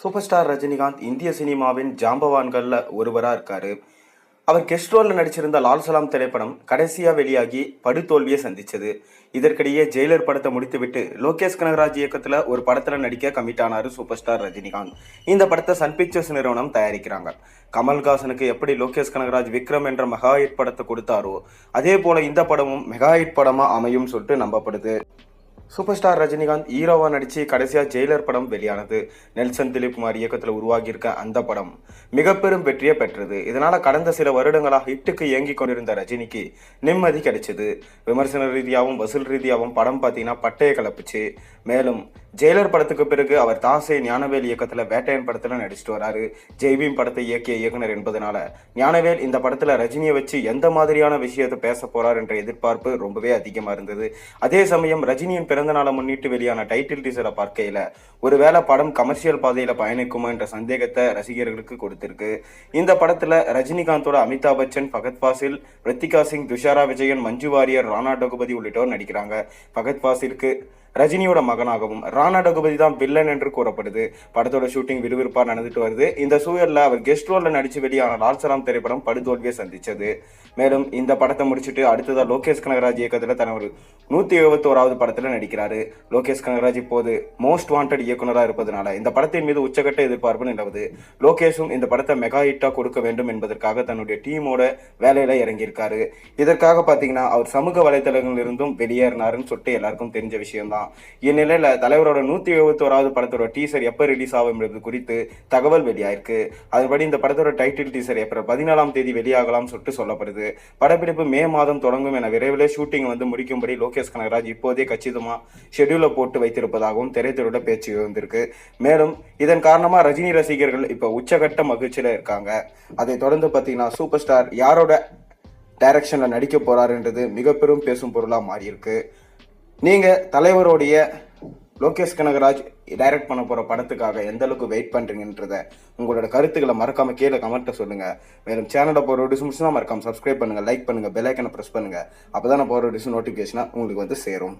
Super star Rajinikanth இந்திய சினிமாவின் ஜாம்பவான்களில் ஒருவராக இருக்கார். அவர் கெஸ்ட் ரோலில் நடிச்சிருந்த லால் சலாம் திரைப்படம் கடைசியாக வெளியாகி படுதோல்வியை சந்தித்தது இதற்கிடையே ஜெயிலர் படத்தை முடித்துவிட்டு லோகேஷ் கனகராஜ் இயக்கத்தில் ஒரு படத்தில் நடிக்க கமிட் ஆனார் சூப்பர் ஸ்டார் ரஜினிகாந்த். இந்த படத்தை சன் பிக்சர்ஸ் நிறுவனம் தயாரிக்கிறாங்க. கமல்ஹாசனுக்கு எப்படி லோகேஷ் கனகராஜ் விக்ரம் என்ற மெகா ஹிட் படத்தை கொடுத்தாரோ அதே போல் இந்த படமும் மெகா ஹிட் படமாக அமையும் சொல்லிட்டு நம்பப்படுது. சூப்பர் ஸ்டார் ரஜினிகாந்த் ஹீரோவாக நடித்து கடைசியாக ஜெயிலர் படம் வெளியானது. நெல்சன் திலீப் குமார் இயக்கத்தில் உருவாகியிருக்க அந்த படம் மிக பெரும் வெற்றியை பெற்றது. இதனால் கடந்த சில வருடங்களாக ஹிட்டுக்கு இயங்கிக் கொண்டிருந்த ரஜினிக்கு நிம்மதி கிடைச்சது. விமர்சன ரீதியாகவும் வசூல் ரீதியாகவும் படம் பார்த்தீங்கன்னா பட்டையை கலப்புச்சு. மேலும் ஜெயிலர் படத்துக்கு பிறகு அவர் தாசே ஞானவேல் இயக்கத்துல வேட்டையன் படத்துல நடிச்சிட்டு வராரு. ஜெய்பீம் படத்தை இயக்கிய இயக்குனர் என்பதனால ஞானவேல் இந்த படத்துல ரஜினியை வச்சு எந்த மாதிரியான விஷயத்தை பேச போறார் என்ற எதிர்பார்ப்பு ரொம்பவே அதிகமா இருந்தது. அதே சமயம் ரஜினியின் பிறந்த நாளை முன்னிட்டு வெளியான டைட்டில் டீசரை பார்க்கையில ஒருவேளை படம் கமர்ஷியல் பாதையில பயணிக்குமா என்ற சந்தேகத்தை ரசிகர்களுக்கு கொடுத்திருக்கு. இந்த படத்துல ரஜினிகாந்தோட அமிதாப் பச்சன் பகத் ஃபாசில் ரித்திகா சிங் துஷாரா விஜயன் மஞ்சு வாரியர் ராணா டகுபதி உள்ளிட்டோர் நடிக்கிறாங்க. பகத் ஃபாசிலுக்கு ரஜினியோட மகனாகவும் ராணா டகுபதி தான் வில்லன் என்று கூறப்படுது. படத்தோட ஷூட்டிங் விறுவிறுப்பா நடந்துட்டு வருது. இந்த சூழல்ல அவர் கெஸ்ட் ரோல்ல நடிச்சு வெளியான லால் சலாம் திரைப்படம் படுதோல்வியை சந்திச்சது. மேலும் இந்த படத்தை முடிச்சுட்டு அடுத்ததா லோகேஷ் கனகராஜ் இயக்கத்துல தன் ஒரு நூத்தி எழுபத்தோராவது படத்துல நடிக்கிறாரு. லோகேஷ் கனகராஜ் இப்போது மோஸ்ட் வாண்டட் இயக்குனரா இருப்பதனால இந்த படத்தின் மீது உச்சகட்ட எதிர்பார்ப்பு நிலவுது. லோகேஷும் இந்த படத்தை மெகா ஹிட்டா கொடுக்க வேண்டும் என்பதற்காக தன்னுடைய டீமோட வேலையில இறங்கியிருக்காரு. இதற்காக பாத்தீங்கன்னா அவர் சமூக வலைதளங்களிலிருந்தும் வெளியேறினாருன்னு சொல்லிட்டு எல்லாருக்கும் தெரிஞ்ச விஷயம்தான். இந்நிலையில தலைவரோட நூத்தி எழுபத்தோராவது படத்தோட டீசர் எப்ப ரிலீஸ் ஆகும் என்பது குறித்து தகவல் வெளியாயிருக்கு. அதன்படி இந்த படத்தோட டைட்டில் டீசர் ஏப்ரல் பதினாலாம் தேதி வெளியாகலாம் சொல்லிட்டு சொல்லப்படுது. படப்பிடிப்பு மே மாதம் தொடங்கும் என விரைவில் ஷூட்டிங் வந்து முடிக்கும்படி லோகேஷ் கனகராஜ் இப்போதே கச்சிதமா ஷெட்யூலை போட்டு வைத்திருப்பதாகவும் திரைத்துறையோட பேச்சு வந்திருக்கு மேலும் இதன் காரணமா ரஜினி ரசிகர்கள் இப்ப உச்சகட்ட மகிழ்ச்சியில இருக்காங்க. அதை தொடர்ந்து பாத்தீங்கன்னா சூப்பர் ஸ்டார் யாரோட டைரக்ஷன்ல நடிக்க போறாருன்றது மிக பெரும் பேசும் பொருளா மாறியிருக்கு. நீங்கள் தலைவருடைய லோகேஷ் கனகராஜ் டைரக்ட் பண்ண போகிற படத்துக்காக எந்த அளவுக்கு வெயிட் பண்ணுறீங்கன்றத உங்களோட கருத்துக்களை மறக்காம கீழே கமெண்ட்ட சொல்லுங்கள் மேலும் சேனலை போகிற வீடியோஸ் முடிச்சுனா மறக்காம சப்ஸ்கிரைப் பண்ணுங்கள் லைக் பண்ணுங்கள் பெல் ஐக்கனை ப்ரெஸ் பண்ணுங்கள் அப்போ தான் நான் போகிற வீடியோஸ் நோட்டிஃபிகேஷனாக உங்களுக்கு வந்து சேரும்.